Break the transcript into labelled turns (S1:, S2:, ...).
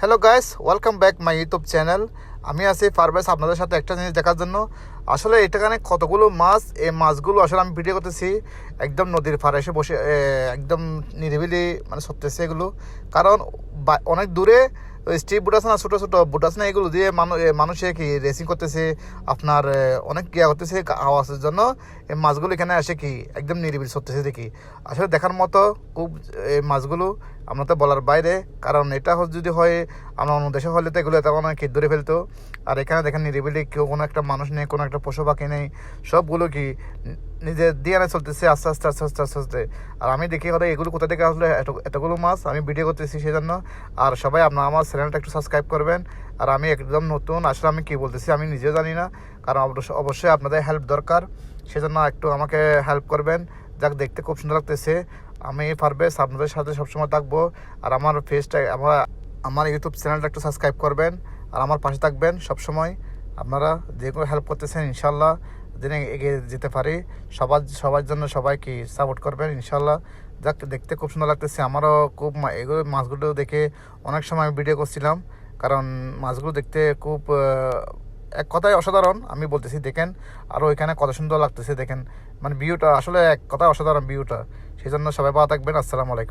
S1: Hello guys welcome back my YouTube channel আমি আছি ফারবেস আপনাদের সাথে একটা জিনিস দেখার জন্য। আসলে এটাখানে কতগুলো মাছ, এই মাছগুলো আসলে আমি ভিডিও করতেছি। একদম নদীর পাড়ে এসে বসে একদম নিরিবিলি মানে সত্যছে এগুলো। কারণ অনেক দূরে স্ট্রিট বুট আছে না, ছোটো ছোটো বুট আছে না, এগুলো দিয়ে মানুষ মানুষে কি রেসিং করতেছে, আপনার অনেক ইয়া করতেছে আওয়াজের জন্য। এই মাছগুলো এখানে আসে কি একদম নিরিবিলি সত্যছে দেখি। আসলে দেখার মতো খুব এই মাছগুলো আমরা তো বলার বাইরে, কারণ এটা যদি হয়, আমরা অন্য দেশে হলে তো এগুলো তখন কি ধরে ফেলতো। আর এখানে দেখেন নিরিবিলি কেউ কোনো একটা মানুষ নেই, কোনো একটা পশু পাখি নেই, সবগুলো কি নিজের দিয়ে চলতেছে, আস্তে আস্তে আস্তে আস্তে আস্তে আস্তে। আর আমি দেখি হয়তো এগুলো কোথা থেকে আসলে, এত- এতগুলো মাছ, আমি ভিডিও করতেছি সেই জন্য আর সবাই আপনার আমার চ্যানেলটা একটু সাবস্ক্রাইব করবেন। আর আমি একদম নতুন, আসলে আমি কি বলতেছি আমি নিজেও জানি না। কারণ অবশ্য- অবশ্যই আপনাদের হেল্প দরকার। সেজন্য একটু আমাকে হেল্প করবেন। যাক, দেখতে খুব সুন্দর লাগতেছে। আমি পারবেস আপনাদের সাথে সবসময় থাকব। আর আমার ফেসটা আমার আমার ইউটিউব চ্যানেলটা একটু সাবস্ক্রাইব করবেন। আর আমার পাশে থাকবেন সবসময়। আপনারা যে কোনো হেল্প করতেছেন ইনশাল্লাহ দিনে এগিয়ে যেতে পারি। সবার সবার জন্য সবাইকে সাপোর্ট করবেন ইনশাল্লাহ যাক, দেখতে খুব সুন্দর লাগতেছে। আমারও খুব এগুলো মাছগুলো দেখে অনেক সময় আমি ভিডিও করছিলাম। কারণ মাছগুলো দেখতে খুব এক কথায় অসাধারণ, আমি বলতেছি, দেখেন। আরও ওইখানে কত সুন্দর লাগতেছে, দেখেন। মানে ভিউটা আসলে এক কথায় অসাধারণ ভিউটা সেই জন্য সবাই ভালো থাকবেন। আসসালামু আলাইকুম।